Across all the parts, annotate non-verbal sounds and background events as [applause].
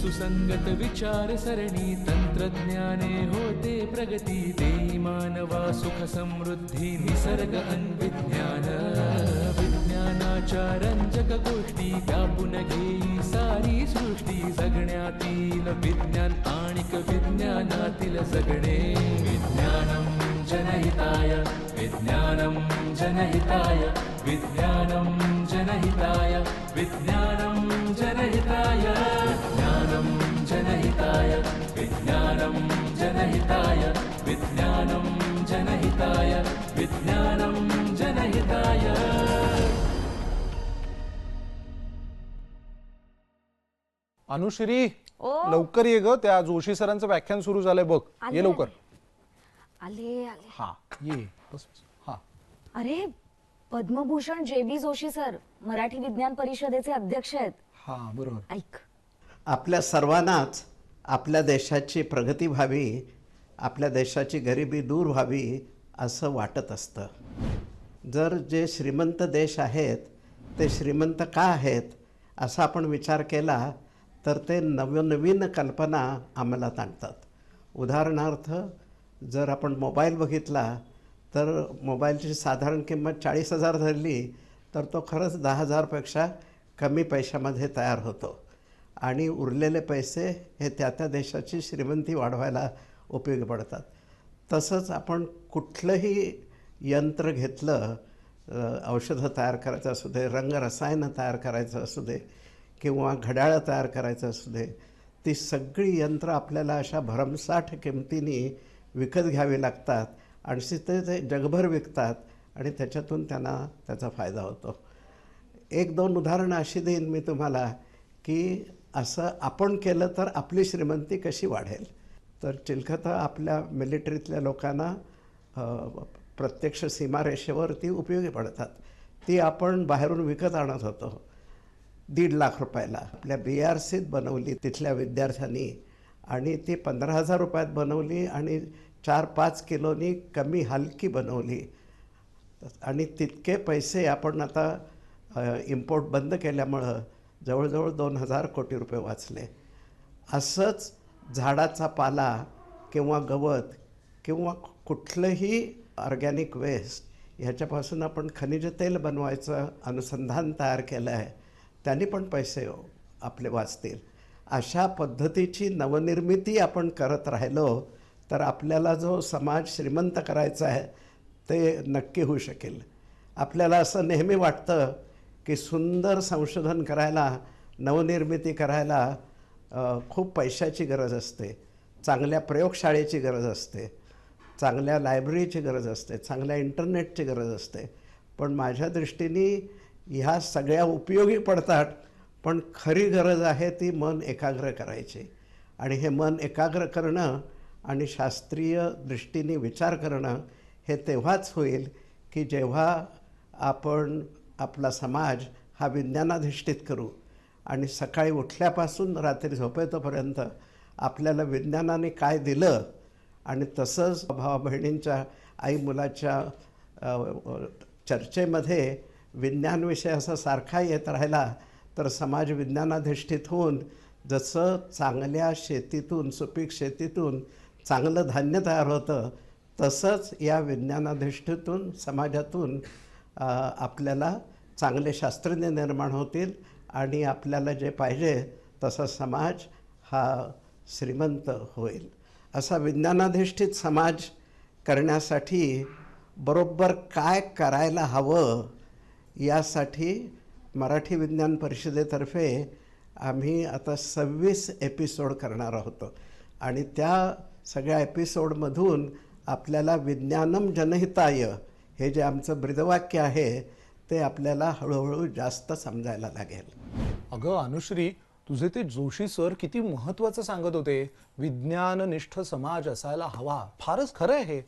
सुसंगत विचार सरणी तंत्रज्ञाने होते प्रगती देई मानवा सुख समृद्धी निसर्ग अन्विज्ञान। व्यापून घेई सारी सृष्टी जगण्यातील विज्ञान जनहिताय विज्ञानम जनहिताय विज्ञानम जनहिताय विज्ञानम जनहिताय जनहिताय विज्ञानम जनहिताय विज्ञानम जनहिताय विज्ञानम जनहिताय। अनुश्री ओ. लवकर ये ग त्या जोशी सरांचं व्याख्यान सुरू झालंय बघ. ये लवकर. आले आले. हा ये बस बस. हा. अरे पद्मभूषण जे बी जोशी सर मराठी विज्ञान परिषदेचे अध्यक्ष आहेत. हा बरोबर. ऐक. आपल्या सर्वांनाच आपल्या देशाची प्रगती व्हावी आपल्या देशाची गरिबी दूर व्हावी असं वाटत असतं. जर जे श्रीमंत देश आहेत ते श्रीमंत का आहेत असा आपण विचार केला तर ते नवनवीन कल्पना अंमलात आणतात. उदाहरणार्थ जर आपण मोबाईल बघितला तर मोबाईलची साधारण किंमत चाळीस हजार धरली तर तो खरंच दहा हजारपेक्षा कमी पैशामध्ये तयार होतो. आणि उरलेले पैसे हे त्या त्या देशाची श्रीमंती वाढवायला उपयोगी पडतात. तसंच आपण कुठलंही यंत्र घेतलं औषधं तयार करायचं असू दे रंगरसायनं तयार करायचं असू दे किंवा घड्याळं तयार करायचं असू दे ती सगळी यंत्र आपल्याला अशा भरमसाठ किमतीने विकत घ्यावी लागतात आणि ते ते जगभर विकतात आणि त्याच्यातून त्यांना त्याचा फायदा होतो. एक दोन उदाहरणं अशी देईन मी तुम्हाला की असं आपण केलं तर आपली श्रीमंती कशी वाढेल? तर चिलखतं आपल्या मिलिटरीतल्या लोकांना प्रत्यक्ष सीमारेषेवर ती उपयोगी पडतात. ती आपण बाहेरून विकत आणत होतो. दीड लाख रुपयाला. आपल्या बी आर सीत बनवली तिथल्या विद्यार्थ्यांनी आणि ती पंधरा हजार रुपयात बनवली आणि चार पाच किलोनी कमी हलकी बनवली. आणि तितके पैसे आपण आता इम्पोर्ट बंद केल्यामुळं जवळजवळ दोन हजार कोटी रुपये वाचले. असंच झाडाचा पाला किंवा गवत किंवा कुठलंही ऑर्गॅनिक वेस्ट ह्याच्यापासून आपण खनिज तेल बनवायचं अनुसंधान तयार केलं आहे त्यांनी पण पैसे आपले वाचतील. अशा पद्धतीची नवनिर्मिती आपण करत राहिलो तर आपल्याला जो समाज श्रीमंत करायचा आहे ते नक्की होऊ शकेल. आपल्याला असं नेहमी वाटतं की सुंदर संशोधन करायला नवनिर्मिती करायला खूप पैशाची गरज असते. चांगल्या प्रयोगशाळेची गरज असते. चांगल्या लायब्ररीची गरज असते. चांगल्या इंटरनेटची गरज असते. पण माझ्या दृष्टीने ह्या सगळ्या उपयोगी पडतात पण खरी गरज आहे ती मन एकाग्र करायची. आणि हे मन एकाग्र करणं आणि शास्त्रीय दृष्टीने विचार करणं हे तेव्हाच होईल की जेव्हा आपण आपला समाज हा विज्ञानाधिष्ठित करू. आणि सकाळी उठल्यापासून रात्री झोपेतोपर्यंत आपल्याला विज्ञानाने काय दिलं आणि तसंच भावा बहिणींच्या आई मुलाच्या चर्चेमध्ये विज्ञान चर्चेमध्ये विज्ञानविषय असा सारखा येत राहिला तर समाज विज्ञानाधिष्ठित होऊन जसं चांगल्या शेतीतून सुपीक शेतीतून चांगलं धान्य तयार होतं तसंच या विज्ञानाधिष्ठितून समाजातून आपल्याला चांगले शास्त्रज्ञ निर्माण होतील आणि आपल्याला जे पाहिजे तसा समाज हा श्रीमंत होईल. असा विज्ञानाधिष्ठित समाज करण्यासाठी बरोबर काय करायला हवं यासाठी मराठी विज्ञान परिषदेतर्फे आम्ही आता सव्वीस एपिसोड करणार आहोत आणि त्या सगळ्या एपिसोडमधून आपल्याला विज्ञानम जनहिताय हे जे आमचं ब्रीदवाक्य आहे ते आपल्याला हळूहळू जास्त समजायला लागेल. अगं अनुश्री तुझे ते जोशी सर किती महत्वाचं सांगत होते. विज्ञाननिष्ठ समाज असायला हवा. फारच खरं आहे हे.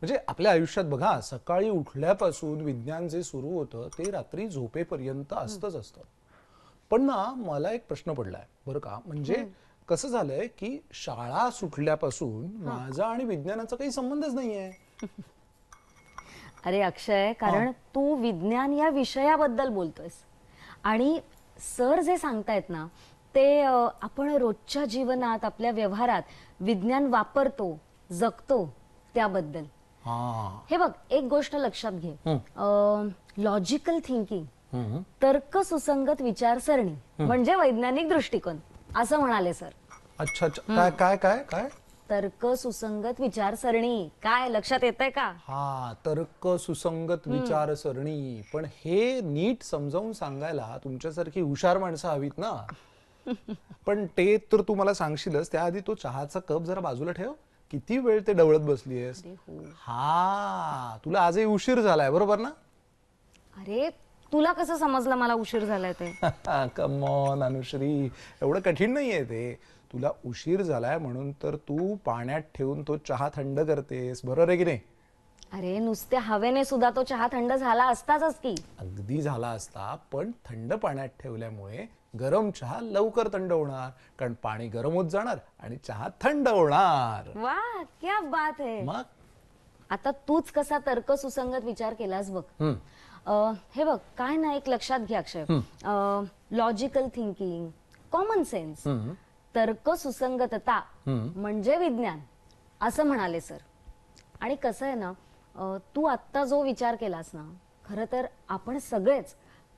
म्हणजे आपल्या आयुष्यात बघा सकाळी उठल्यापासून विज्ञान जे सुरू होतं ते रात्री झोपेपर्यंत असतंच असतं. पण ना मला एक प्रश्न पडलाय. बरं का? म्हणजे कसं झालंय की शाळा सुटल्यापासून माझा आणि विज्ञानाचा काही संबंधच नाहीये. अरे अक्षय कारण तू विज्ञान या विषयाबद्दल बोलतोयस. आणि सर जे सांगतायत ना ते आपण रोजच्या जीवनात आपल्या व्यवहारात विज्ञान वापरतो जगतो त्याबद्दल. हा. हे बघ एक गोष्ट लक्षात घे. Logical thinking. तर्क सुसंगत विचारसरणी म्हणजे वैज्ञानिक दृष्टिकोन असं म्हणाले सर. अच्छा अच्छा. काय काय काय काय? तर्क सुसंगत विचारसरणी. काय लक्षात येतंय का? हा तर्क सुसंगत विचारसरणी. पण हे नीट समजावून सांगायला तुमच्यासारखी हुशार माणसं हवीत ना. [laughs] पण ते तर तू मला सांगशीलच. त्याआधी तो चहाचा कप जरा बाजूला ठेव. किती वेळ ते डवळत बसलीयस. हा. तुला आजही उशीर झालाय बरोबर ना? अरे तुला कसं समजलं मला उशीर झालाय ते? [laughs] कमॉन अनुश्री. एवढं कठीण नाहीये ते. तुला उशीर झालाय म्हणून तर तू पाण्यात ठेवून तो चहा थंड करतेस. बरोबर आहे की नाही? अरे नुसत्या हवेने सुद्धा तो चहा थंड झाला असताच की. अगदी झाला असता पण थंड पाण्यात ठेवल्यामुळे गरम चहा लवकर थंड होणार कारण पाणी गरम होत जाणार आणि चहा थंड होणार. वा क्या बात है मग? आता तूच कसा तर्क सुसंगत विचार केलास बघ. हम्म. अं, हे बघ काय ना एक लक्षात घ्या Akshay. Logical thinking common sense सुसंगतता म्हणजे विज्ञान असं म्हणाले सर. आणि कसं आहे ना तू आत्ता जो विचार केलास ना खरं तर आपण सगळेच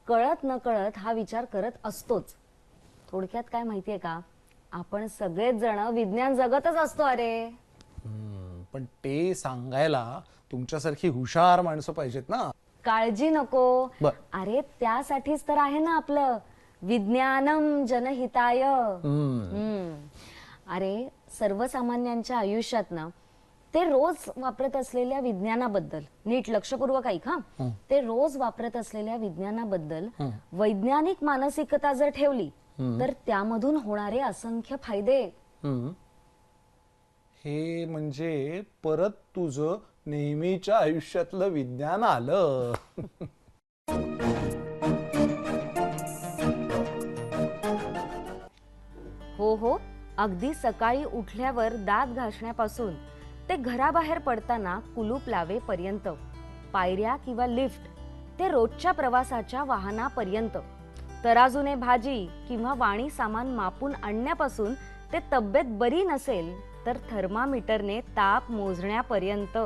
कळत न कळत हा विचार करत असतोच. थोडक्यात काय माहितीये का? आपण सगळेच जण विज्ञान जगतच असतो अरे. पण ते सांगायला तुमच्यासारखी हुशार माणसं पाहिजेत ना. काळजी नको. अरे त्यासाठीच तर आहे ना आपलं. विज्ञानम जनहिताय. हम्म. अरे सर्वसामान्यांच्या आयुष्यात ना ते रोज वापरत असलेल्या विज्ञानाबद्दल नीट लक्षपूर्वक ऐक हा. ते रोज वापरत असलेल्या विज्ञानाबद्दल वैज्ञानिक मानसिकता जर ठेवली तर त्यामधून होणारे असंख्य फायदे. हम्म. हे म्हणजे परत तुझं नेहमीच्या आयुष्यातलं विज्ञान आलं. [laughs] हो हो. अगदी सकाळी उठल्यावर दात घासण्यापासून ते घराबाहेर पडताना कुलूप लावेपर्यंत पायऱ्या किंवा लिफ्ट ते रोजच्या प्रवासाच्या वाहनापर्यंत तराजूने भाजी किंवा वाणी सामान मापून आणण्यापासून ते तब्येत बरी नसेल तर थर्मामीटरने ताप मोजण्यापर्यंत.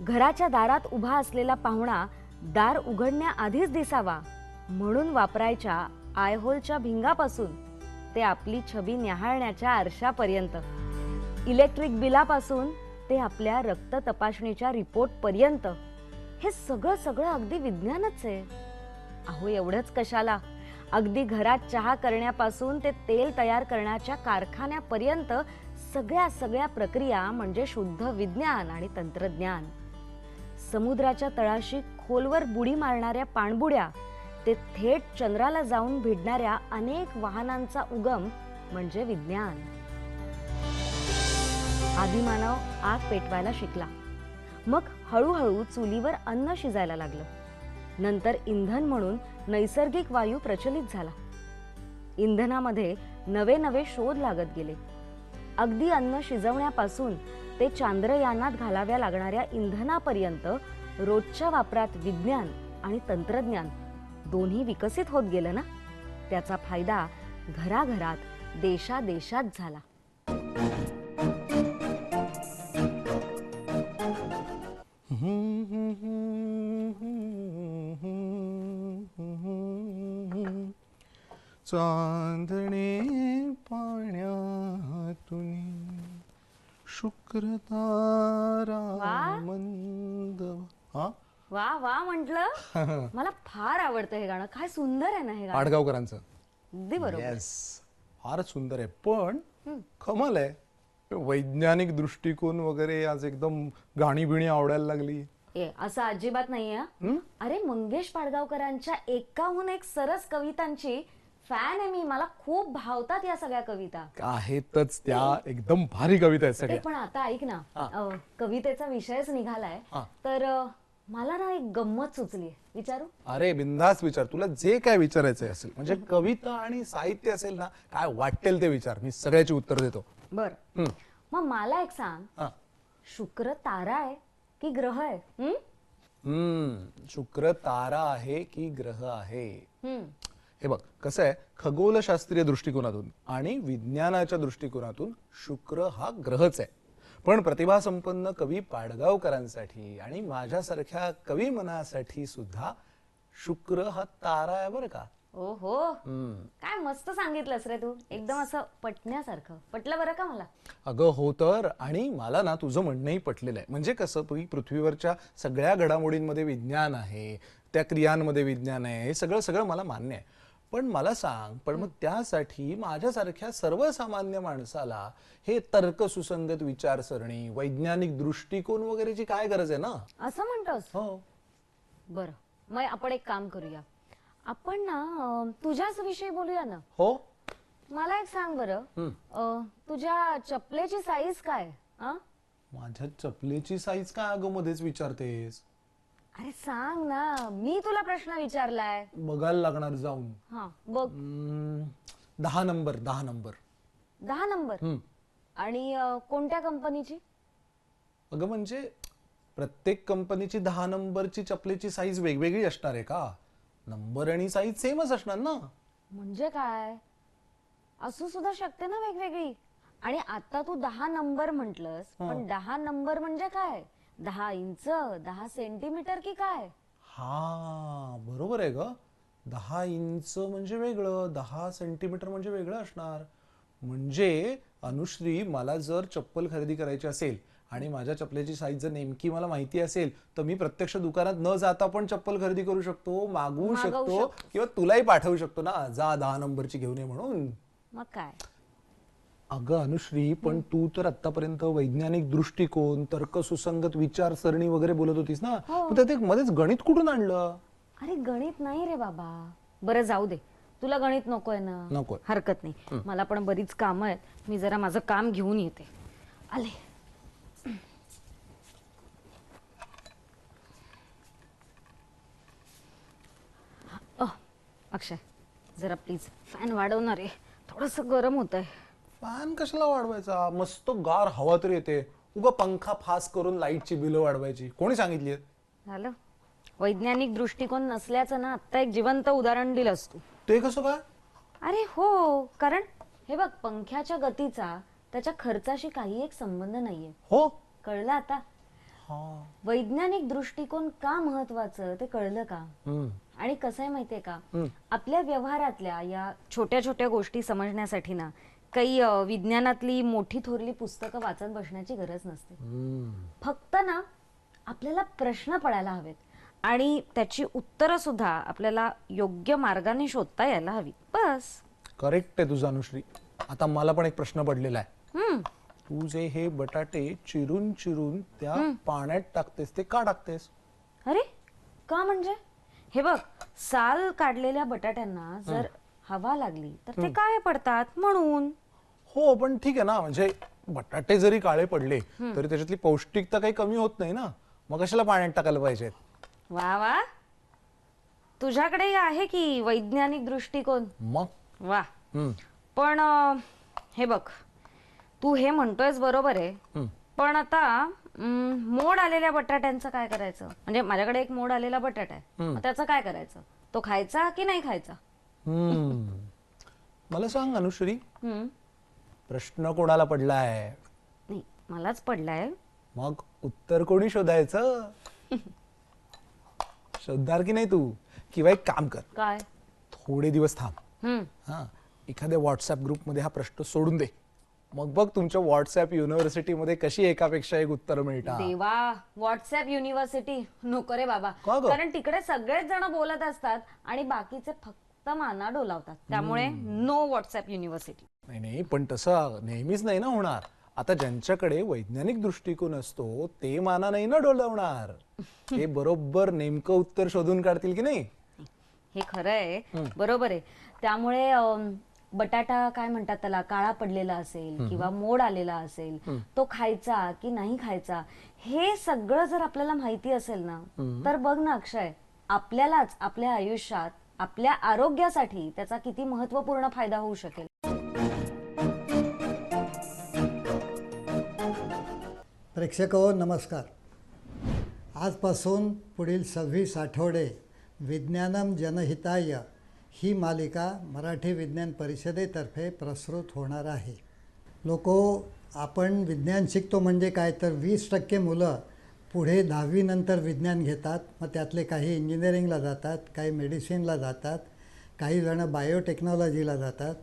घराच्या दारात उभा असलेला पाहुणा दार उघडण्याआधीच दिसावा म्हणून वापरायच्या आयहोलच्या भिंगापासून ते आपली छबी न्याहाळण्याच्या आरशापर्यंत. इलेक्ट्रिक बिलापासून ते आपल्या रक्त तपासणीच्या रिपोर्ट पर्यंत हे सगळं सगळं अगदी विज्ञानच आहे. अहो एवढंच कशाला? अगदी घरात चहा करण्यापासून ते तेल तयार करण्याच्या कारखान्यापर्यंत सगळ्या सगळ्या प्रक्रिया म्हणजे शुद्ध विज्ञान आणि तंत्रज्ञान. समुद्राच्या तळाशी खोलवर बुडी मारणाऱ्या पाणबुड्या ते थेट चंद्राला जाऊन भिडणाऱ्या अनेक वाहनांचा उगम म्हणजे विज्ञान. आदिमानव आग पेटवायला शिकला. मग हळूहळू चुलीवर अन्न शिजायला लागलं. नंतर इंधन म्हणून नैसर्गिक वायू प्रचलित झाला. इंधनामध्ये नवे नवे शोध लागत गेले. अगदी अन्न शिजवण्यापासून ते चांद्रयानात घालाव्या लागणाऱ्या इंधनापर्यंत रोजच्या वापरात विज्ञान आणि तंत्रज्ञान दोन्ही विकसित होत गेलं ना? त्याचा फायदा घराघरात देशादेशात झाला. चांदणे पाण्यातून शुक्र तारा वा. वा म्हंटल. [laughs] मला फार आवडतं हे गाणं. काय सुंदर आहे ना हे गाणं. पाडगावकरांचं अगदी बरोबर. येस फारच सुंदर आहे. पण कमाल आहे. वैज्ञानिक दृष्टिकोन वगैरे आज एकदम गाणी बिणी आवडायला लागली. ए असं अजिबात नाहीये. हं. अरे मंगेश पाडगावकरांच्या एकाहून एक सरस कवितांची फॅन आहे मी. मला खूप भावतात या सगळ्या कविता. आहेतच त्या. एकदम भारी कविता आहेत ते सगळ्या पण आता ऐक ना. अ, कवितेचा विषयच निघालाय. हा. तर अ, मला ना एक गंमत सुचली विचारू? अरे बिंदास विचार. तुला जे काय विचारायचं असेल म्हणजे कविता आणि साहित्य असेल ना काय वाटेल ते विचार. मी सगळ्याची उत्तर देतो. बर. हम्म. मग मला एक सांग. हा. शुक्र तारा आहे की ग्रह आहे? हं? हम्म शुक्र तारा आहे की ग्रह आहे? हं. हे बघ कसं आहे? खगोलशास्त्रीय दृष्टिकोनातून आणि विज्ञानाच्या दृष्टिकोनातून शुक्र हा ग्रहच आहे. पण प्रतिभासंपन्न कवी पाडगावकरांसाठी आणि माझ्यासारख्या कवी मनासाठी सुद्धा शुक्र हा तारा आहे बरं का. ओ हो काय मस्त सांगितलंस रे तू. एकदम असं पटण्यासारखं. पटलं बरं का मला? अगं हो तर. आणि मला ना तुझं म्हणणंही पटलेलं आहे. म्हणजे कसं की पृथ्वीवरच्या सगळ्या घडामोडींमध्ये विज्ञान आहे त्या क्रियांमध्ये विज्ञान आहे हे सगळं सगळं मला मान्य आहे. पण मला सांग पण मग त्यासाठी माझ्यासारख्या सर्वसामान्य माणसाला हे तर्कसुसंगत विचारसरणी वैज्ञानिक दृष्टिकोन वगैरेची काय गरज आहे ना? असं म्हणतोस? हो. बरं. मग आपण एक काम करूया. आपण ना अं, तुझ्याच विषयी बोलूया ना? हो. मला एक सांग बरं. अं, तुझ्या चपलेची साईज काय आ? माझ्या चपलेची साईज काय अगं मध्येच विचारतेस? अरे सांग ना मी तुला प्रश्न विचारलाय. बघायला लागणार जाऊन. हा बघ. हम्म, दहा नंबर दहा नंबर. दहा नंबर? हम्म. आणि अं, कोणत्या कंपनीची? अगं म्हणजे प्रत्येक कंपनीची दहा नंबरची चपलेची साईज वेगवेगळी असणार आहे का? नंबर आणि साईज सेमच असणार ना? म्हणजे काय? असू सुद्धा शकते ना वेगवेगळी. आणि आता तू दहा नंबर म्हंटलस पण दहा नंबर म्हणजे काय? दहा इंच दहा सेंटीमीटर की काय? हा बरोबर आहे ग. दहा इंच म्हणजे वेगळं दहा सेंटीमीटर म्हणजे वेगळं असणार. म्हणजे अनुश्री मला जर चप्पल खरेदी करायची असेल आणि माझ्या चपलेची साईज जर नेमकी मला माहिती असेल तर मी प्रत्यक्ष दुकानात न जाता पण चप्पल खरेदी करू शकतो मागवू शकतो. किंवा तुलाही पाठवू शकतो ना जा दहा नंबरची घेऊन ये म्हणून. मग काय? अगं अनुश्री पण तू तर आतापर्यंत वैज्ञानिक दृष्टिकोन तर्कसुसंगत विचारसरणी वगैरे बोलत होतीस ना? पण त्यात एक मध्येच गणित कुठून आणलं? अरे गणित नाही रे बाबा. बरं जाऊ दे. तुला गणित नकोय ना? नकोय. हरकत नाही. मला पण बरीच कामं आहेत. मी जरा माझं काम घेऊन येते. आले. अ, अक्षय जरा प्लीज फॅन वाढवणार आहे थोडस गरम होत आहे फॅन कशाला वाढवायचा? मस्त गार हवा तरी येते. उगा पंखा फास करून लाईटची बिलं वाढवायची. कोणी सांगितली आहेत? झालं. वैज्ञानिक दृष्टिकोन नसल्याचं ना आत्ता एक जिवंत उदाहरण दिलंस तू ते कसं काय? अरे हो कारण हे बघ पंख्याच्या गतीचा त्याच्या खर्चाशी काही एक संबंध नाहीये. हो? कळलं आता? हा. वैज्ञानिक दृष्टिकोन का महत्वाचं ते कळलं का? हम्म. आणि कसं आहे माहितीये का? आपल्या व्यवहारातल्या या छोट्या छोट्या गोष्टी समजण्यासाठी ना काही विज्ञानातली मोठी थोरली पुस्तकं वाचत बसण्याची गरज नसते. फक्त ना आपल्याला प्रश्न पडायला हवेत आणि त्याची उत्तरं सुद्धा आपल्याला योग्य मार्गाने शोधता यायला हवी. बस. करेक्ट आहे तुझं अनुश्री. आता मला पण एक प्रश्न पडलेला आहे. हम्म. तू जे हे बटाटे चिरून चिरून त्या पाण्यात टाकतेस ते का टाकतेस? अरे का म्हणजे? हे बघ साल काढलेल्या बटाट्यांना जर हवा लागली तर ते काळे पडतात? म्हणून. हो पण ठीक आहे ना. म्हणजे बटाटे जरी काळे पडले तरी त्याच्यातली पौष्टिकता काही कमी होत नाही ना. मग कशाला पाण्यात टाकायला पाहिजेत? वा वा. तुझ्याकडे आहे की वैज्ञानिक दृष्टिकोन? मग? वा. हम्म. पण अं, हे बघ. तू हे म्हणतोयस बरोबर आहे. पण आता अं, मोड आलेल्या बटाट्यांचं काय करायचं? म्हणजे माझ्याकडे एक मोड आलेला बटाटा आहे. मग त्याचं काय करायचं? तो खायचा की नाही खायचा? हम्म. मला सांग अनुश्री. प्रश्न कोणाला पडलाय नाही मलाच पडलाय. मग उत्तर कोणी शोधायचं? शोधणार की नाही तू? किंवा एक काम कर. काय? थोडे दिवस थांब. हा एखाद्या व्हॉट्सअप ग्रुपमध्ये हा प्रश्न सोडून दे. मग बघ तुमच्या व्हॉट्सअप युनिव्हर्सिटीमध्ये कशी एकापेक्षा एक उत्तर मिळतात. देवा व्हॉट्सअप युनिव्हर्सिटी नको रे बाबा? कारण तिकडे सगळेच जण बोलत असतात आणि बाकीचे फक्त माना डोलावतात. त्यामुळे नो व्हॉट्सअप युनिव्हर्सिटी नाही नाही पण तसं नेहमीच नाही ना होणार. आता ज्यांच्याकडे वैज्ञानिक दृष्टिकोन असतो ते माना नाही ना डोलवणार. ते [laughs] बरोबर नेमकं उत्तर शोधून काढतील की नाही? हे खरं आहे बरोबर आहे. त्यामुळे अम, बटाटा काय म्हणतात त्याला? काळा पडलेला असेल किंवा मोड आलेला असेल तो खायचा की नाही खायचा? हे सगळं जर आपल्याला माहिती असेल ना तर बघ ना अक्षय आपल्यालाच आपल्या आयुष्यात आपल्या आरोग्यासाठी त्याचा किती महत्त्वपूर्ण फायदा होऊ शकेल? प्रेक्षक हो, नमस्कार. आजपासून पुढील सव्वीस आठवडे विज्ञानम जनहिताय ही मालिका मराठी विज्ञान परिषदेतर्फे प्रस्तुत होणार आहे. लोको आपण विज्ञान शिकतो म्हणजे काय? तर वीस टक्के मुलं पुढे दहावीनंतर विज्ञान घेतात मग त्यातले काही इंजिनिअरिंगला जातात काही मेडिसिनला जातात काही जणं बायोटेक्नॉलॉजीला जातात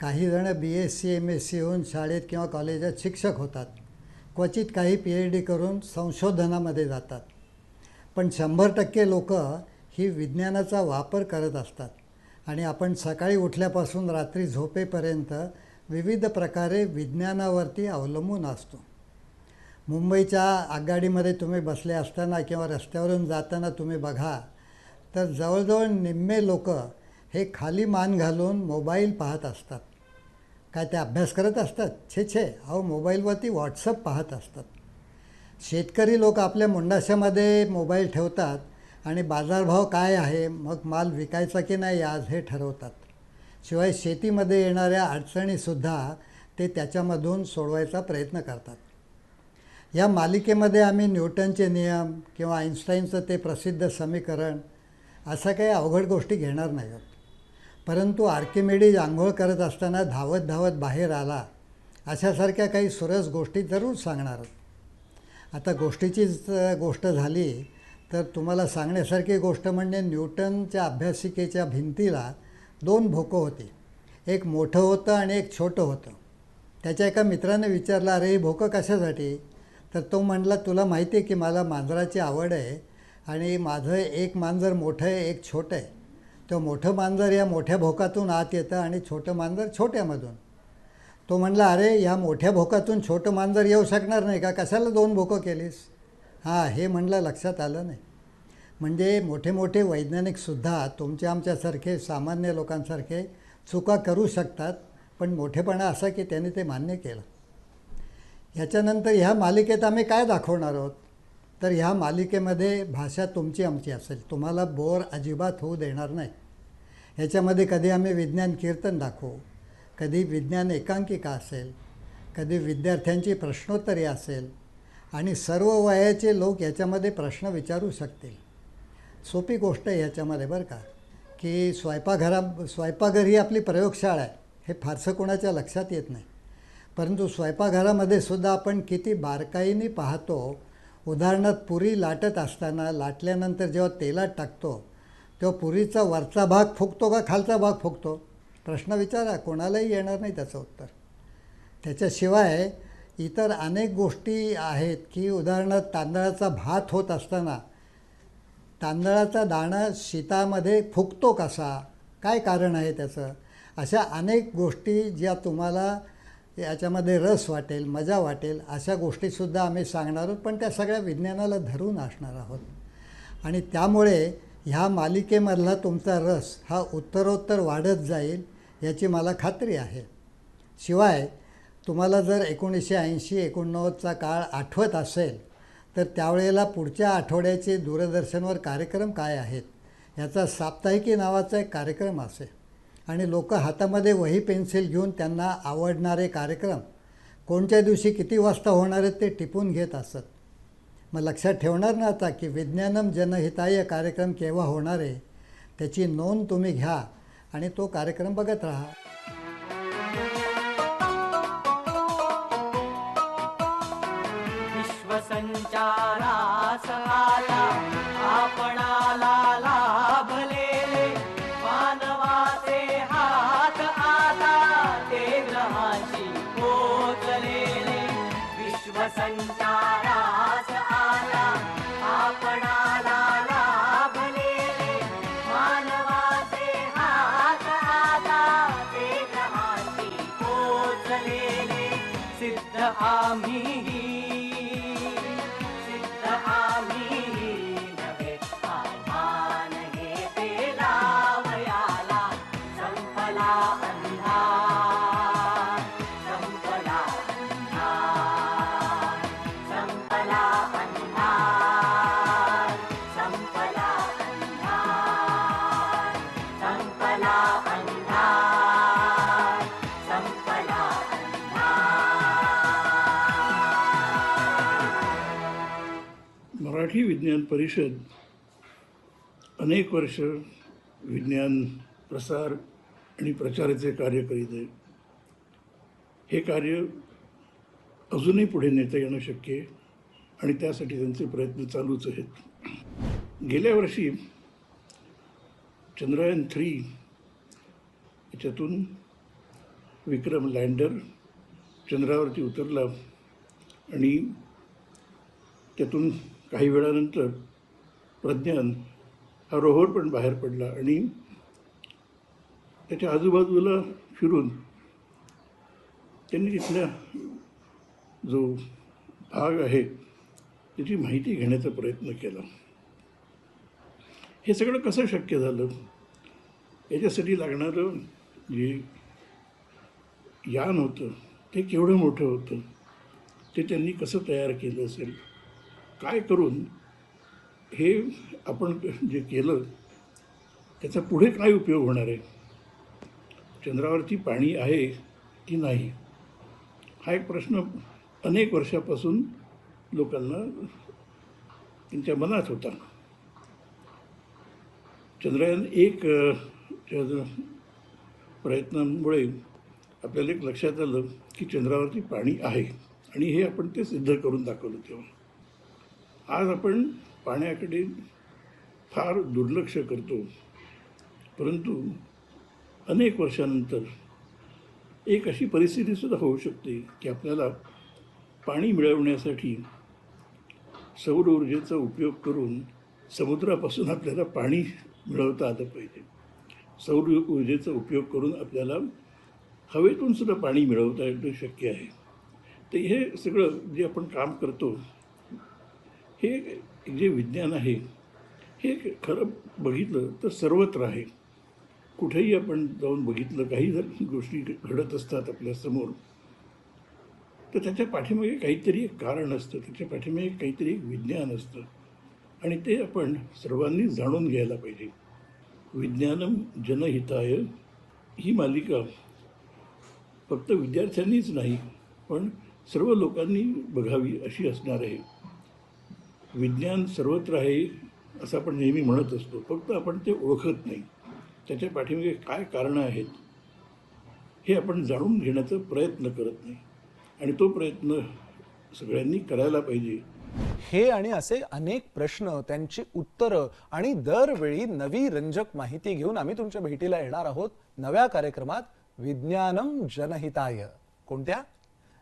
काही जणं B S C M S C होऊन शाळेत किंवा कॉलेजात शिक्षक होतात. क्वचित काही पी एच डी करून संशोधनामध्ये जातात. पण शंभर टक्के लोक ही विज्ञानाचा वापर करत असतात आणि आपण सकाळी उठल्यापासून रात्री झोपेपर्यंत विविध प्रकारे विज्ञानावरती अवलंबून असतो. मुंबईच्या आगगाडीमध्ये तुम्ही बसले असताना किंवा रस्त्यावरून जाताना तुम्ही बघा तर जवळजवळ निम्मे लोक हे खाली मान घालून मोबाईल पाहत असतात. काय ते अभ्यास करत असतात? छे छे. अहो मोबाईलवरती व्हॉट्सअप पाहत असतात. शेतकरी लोक आपल्या मुंडाशामध्ये मोबाईल ठेवतात आणि बाजारभाव काय आहे मग माल विकायचा की नाही आज हे ठरवतात. शिवाय शेतीमध्ये येणाऱ्या अडचणीसुद्धा ते त्याच्यामधून सोडवायचा प्रयत्न करतात. या मालिकेमध्ये आम्ही न्यूटनचे नियम किंवा आईन्स्टाईनचं ते प्रसिद्ध समीकरण अशा काही अवघड गोष्टी घेणार नाही आहोत. परंतु आर्किमेडीज आंघोळ करत असताना धावत धावत बाहेर आला अशासारख्या काही सुरस गोष्टी जरूर सांगणार आहोत. आता गोष्टीचीच गोष्ट झाली तर तुम्हाला सांगण्यासारखी गोष्ट म्हणजे न्यूटनच्या अभ्यासिकेच्या भिंतीला दोन भोकं होती. एक मोठं होतं आणि एक छोटं होतं. त्याच्या एका मित्राने विचारलं अरे ही भोकं कशासाठी? तर तो म्हणला तुला माहिती आहे की मला मांजराची आवड आहे आणि माझं एक मांजर मोठं आहे एक छोटं आहे. तो मोठं मांजर या मोठ्या भोकातून आत येतं आणि छोटं मांजर छोट्यामधून. तो म्हणला अरे ह्या मोठ्या भोकातून छोटं मांजर येऊ शकणार नाही का? कशाला दोन भोकं केलीस? हां हे म्हणलं लक्षात आलं नाही. म्हणजे मोठे मोठे वैज्ञानिकसुद्धा तुमच्या आमच्यासारखे सामान्य लोकांसारखे चुका करू शकतात पण मोठेपणा असा की त्यांनी ते मान्य केलं. ह्याच्यानंतर ह्या मालिकेत आम्ही काय दाखवणार आहोत? तर ह्या मालिकेमध्ये भाषा तुमची आमची असेल. तुम्हाला बोर अजिबात होऊ देणार नाही. ह्याच्यामध्ये कधी आम्ही विज्ञान कीर्तन दाखवू? कधी विज्ञान एकांकिका असेल? कधी विद्यार्थ्यांची प्रश्नोत्तरी असेल? आणि सर्व वयाचे लोक याच्यामध्ये प्रश्न विचारू शकतील. सोपी गोष्ट आहे ह्याच्यामध्ये बरं का की स्वयंपाकघरा स्वयंपाकघर ही आपली प्रयोगशाळा आहे. हे फारसं कोणाच्या लक्षात येत नाही. परंतु स्वयंपाकघरामध्ये सुद्धा आपण किती बारकाईने पाहतो. उदाहरणार्थ पुरी लाटत असताना लाटल्यानंतर जेव्हा तेलात टाकतो तेव्हा पुरीचा वरचा भाग फुगतो का खालचा भाग फुगतो? प्रश्न विचारा कोणालाही येणार नाही त्याचं उत्तर. त्याच्याशिवाय इतर अनेक गोष्टी आहेत की उदाहरणार्थ तांदळाचा भात होत असताना तांदळाचा दाणा शीतामध्ये फुगतो कसा? काय कारण आहे त्याचं? अशा अनेक गोष्टी ज्या तुम्हाला याच्यामध्ये रस वाटेल मजा वाटेल अशा गोष्टीसुद्धा आम्ही सांगणार आहोत पण त्या सगळ्या विज्ञानाला धरून असणार आहोत. आणि त्यामुळे ह्या मालिकेमधला तुमचा रस हा उत्तरोत्तर वाढत जाईल याची मला खात्री आहे. शिवाय तुम्हाला जर एकोणीसशे ऐंशी एकोणनव्वदचा काळ आठवत असेल तर त्यावेळेला पुढच्या आठवड्याचे दूरदर्शनवर कार्यक्रम काय आहेत? याचा साप्ताहिकी नावाचा एक कार्यक्रम असेल. आणि लोक हातामध्ये वही पेन्सिल घेऊन त्यांना आवडणारे कार्यक्रम कोणत्या दिवशी किती वाजता होणार आहेत ते टिपून घेत असत. मग लक्षात ठेवणार ना आता की विज्ञानम जनहिताय कार्यक्रम केव्हा होणार आहे त्याची नोंद तुम्ही घ्या आणि तो कार्यक्रम बघत राहा. विश्वसंचारा सिद्ध विज्ञान परिषद अनेक वर्ष विज्ञान प्रसार आणि प्रचाराचे कार्य करीत आहे. हे कार्य अजूनही पुढे नेता येणं शक्य आहे आणि त्यासाठी त्यांचे प्रयत्न चालूच आहेत. गेल्या वर्षी चंद्रयान थ्री याच्यातून विक्रम लँडर चंद्रावरती उतरला आणि त्यातून काही वेळानंतर प्रज्ञान हा रोहर पण बाहेर पडला आणि त्याच्या आजूबाजूला फिरून त्यांनी तिथल्या जो भाग आहे त्याची माहिती घेण्याचा प्रयत्न केला. हे सगळं कसं शक्य झालं? याच्यासाठी लागणारं जे यान होतं ते केवढं मोठं होतं ते त्यांनी कसं तयार केलं असेल? काय करून हे आपण जे केलं त्याचा पुढे काय उपयोग होणार आहे? चंद्रावरती पाणी आहे की नाही? हा एक प्रश्न अनेक वर्षापासून लोकांना त्यांच्या मनात होता. चंद्रयान एक प्रयत्नांमुळे आपल्याला एक लक्षात आलं की चंद्रावरती पाणी आहे आणि हे आपण ते सिद्ध करून दाखवलं तेव्हा. आज आपण पाण्याकडे फार दुर्लक्ष करतो. परंतु अनेक वर्षानंतर एक अशी परिस्थितीसुद्धा होऊ शकते की आपल्याला पाणी मिळवण्यासाठी सौर ऊर्जेचा उपयोग करून समुद्रापासून आपल्याला पाणी मिळवता आलं पाहिजे. सौर ऊर्जेचा उपयोग करून आपल्याला हवेतून सुद्धा पाणी मिळवता येणं शक्य आहे. तर हे सगळं जे आपण काम करतो हे जे विज्ञान आहे हे खरं बघितलं तर सर्वत्र आहे. कुठेही आपण जाऊन बघितलं काही जर गोष्टी घडत असतात आपल्यासमोर तर त्याच्या पाठीमागे काहीतरी एक कारण असतं त्याच्या पाठीमागे काहीतरी एक विज्ञान असतं. आणि ते आपण सर्वांनी जाणून घ्यायला पाहिजे. विज्ञानम जनहिताय ही मालिका फक्त विद्यार्थ्यांनीच नाही पण सर्व लोकांनी बघावी अशी असणार आहे. विज्ञान सर्वत्र आहे असं आपण नेहमी म्हणत असतो फक्त आपण ते ओळखत नाही. त्याच्या पाठीमागे काय कारणं आहेत हे आपण जाणून घेण्याचा प्रयत्न करत नाही. आणि तो प्रयत्न सगळ्यांनी करायला पाहिजे. हे आणि असे अनेक प्रश्न त्यांची उत्तरं आणि दरवेळी नवी रंजक माहिती घेऊन आम्ही तुमच्या भेटीला येणार आहोत नव्या कार्यक्रमात विज्ञानम जनहिताय. कोणत्या?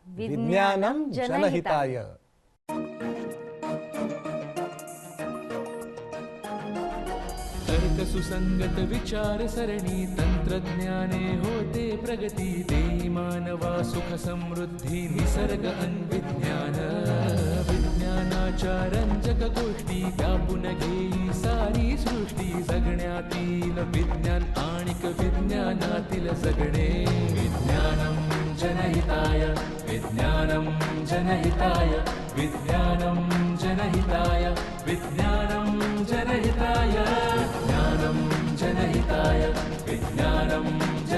विज्ञानम जनहिताय. सुसंगत विचार सरणी तंत्रज्ञाने होते प्रगती देई मानवा सुख समृद्धी निसर्ग रंजक गोष्टी व्यापून घेई सारी सृष्टी जगण्यातील विज्ञान जनहिताय विज्ञानम जनहिताय विज्ञानम जनहिताय विज्ञान